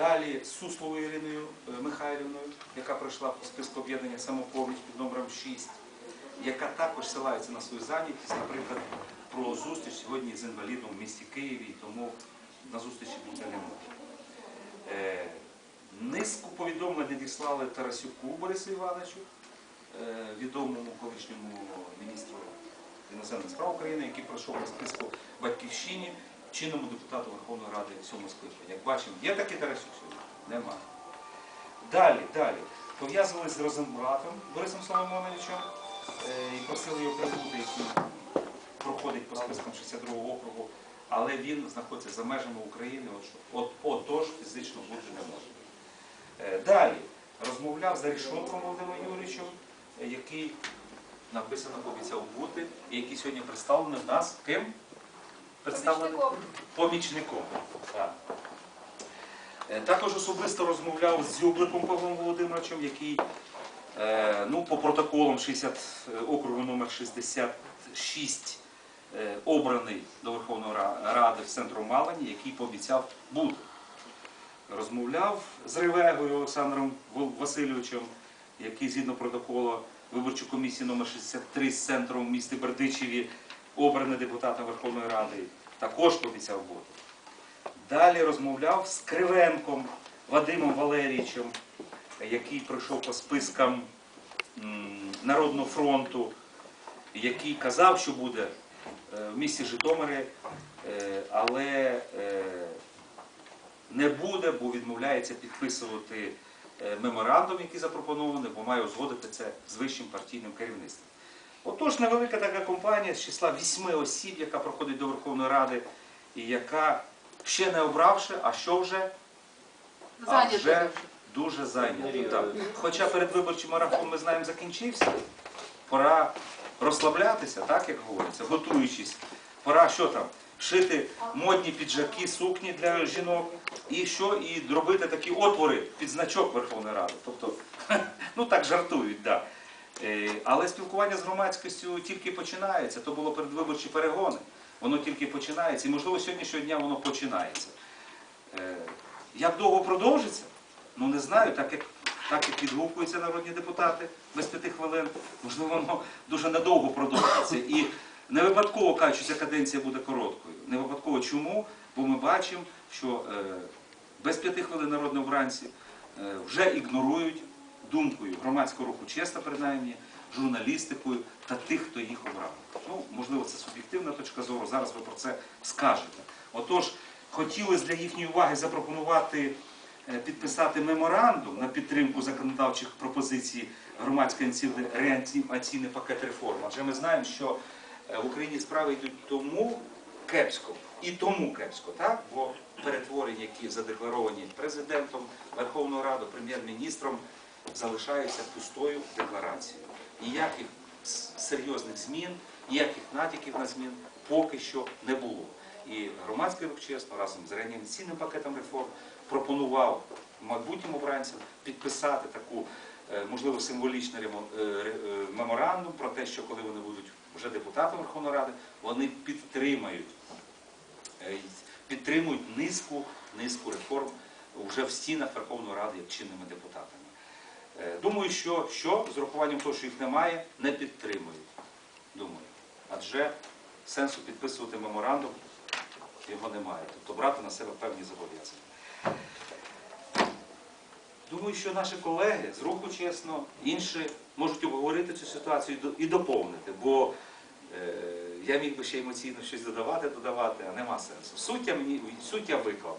Далі з Сусловою Іриною е, Михайлівною, яка пройшла по списку об'єднання самопоміч під номером 6, яка також силається на свою зайнятість, наприклад, про зустріч сьогодні з інвалідом в місті Києві, тому на зустрічі бути не може. Низку повідомлень надіслали Тарасюку Борису Івановичу, е, відомому колишньому міністру іноземних справ України, який пройшов по списку батьківщині, чинному депутату Верховної Ради сьомого скликання. Як бачимо, є такий Тарасюк сьогодні? Немає. Далі, далі. Пов'язували з Розенбратом Борисом Соломоновичем е, і просили його прибути, який проходить по спискам 62-го округу, але він знаходиться за межами України, от, от, отож фізично бути не може. Е, Далі розмовляв з Арішонком Володимиром Юрійовичем, е, який написано обіцяв бути, і який сьогодні представлений в нас ким? Представлений Помічником. Так. Е, Також особисто розмовляв з Зюбликом Павлом Володимировичем, який е, ну, по протоколам 60, е, округу номер 66 е, обраний до Верховної Ради в центру Малані, який пообіцяв бути. Розмовляв з Ревегою Олександром Васильовичем, який згідно протоколу виборчої комісії номер 63 з центру в місті Бердичеві, обраний депутатом Верховної Ради, також пообіцяв бути. Далі розмовляв з Кривенком Вадимом Валерійовичем, який пройшов по спискам Народного фронту, який казав, що буде е, в місті Житомирі, е, але е, не буде, бо відмовляється підписувати меморандум, який запропонований, бо має узгодити це з вищим партійним керівництвом. Отож, невелика така компанія з числа вісьми осіб, яка проходить до Верховної Ради, і яка ще не обравши, а що вже? А вже дуже. Так. Хоча передвиборчий марафон, ми знаємо, закінчився. Пора розслаблятися, так як говориться, готуючись. Пора що там? Шити модні піджаки, сукні для жінок, і що, і робити такі отвори під значок Верховної Ради. Тобто, ну так жартують, так. Е, Але спілкування з громадськістю тільки починається. То було передвиборчі перегони. Воно тільки починається. І можливо сьогоднішнього дня воно починається. Е, Як довго продовжиться? Ну не знаю, так як, так як відгукуються народні депутати без п'яти хвилин, можливо, воно дуже недовго продовжиться. І не випадково кажуть, що ця каденція буде короткою. Не випадково чому? Бо ми бачимо, що е, без п'яти хвилин народні обранці е, вже ігнорують думкою громадського руху чесно, принаймні, журналістикою та тих, хто їх обрав. Ну, можливо, це суб'єктивна точка зору, зараз ви про це скажете. Отож, хотілося для їхньої уваги запропонувати е, підписати меморандум на підтримку законодавчих пропозицій громадської реанімаційний пакет реформ. Адже ми знаємо, що е, в Україні справи йдуть тому кепсько і тому кепсько, так? Бо перетворення, які задекларовані президентом, Верховною Радою, прем'єр-міністром, залишаються пустою декларацією. Ніяких серйозних змін, ніяких натяків на змін поки що не було. І громадський рух чесно разом з реанімаційним пакетом реформ пропонував майбутнім обранцям підписати таку, е, можливо, символічну ремо- е, е, меморандум про те, що коли вони будуть вже депутатами Верховної Ради, вони підтримають підтримують низку, низку реформ вже в стінах Верховної Ради як чинними депутатами. Е, Думаю, що, що з урахуванням того, що їх немає, не підтримують. Думаю. Адже сенсу підписувати меморандум його немає. Тобто брати на себе певні зобов'язання. Думаю, що наші колеги з руху чесно, інші можуть обговорити цю ситуацію і доповнити, бо е, я міг би ще емоційно щось додавати, додавати, а нема сенсу. Суть я, мені, суть я виклав.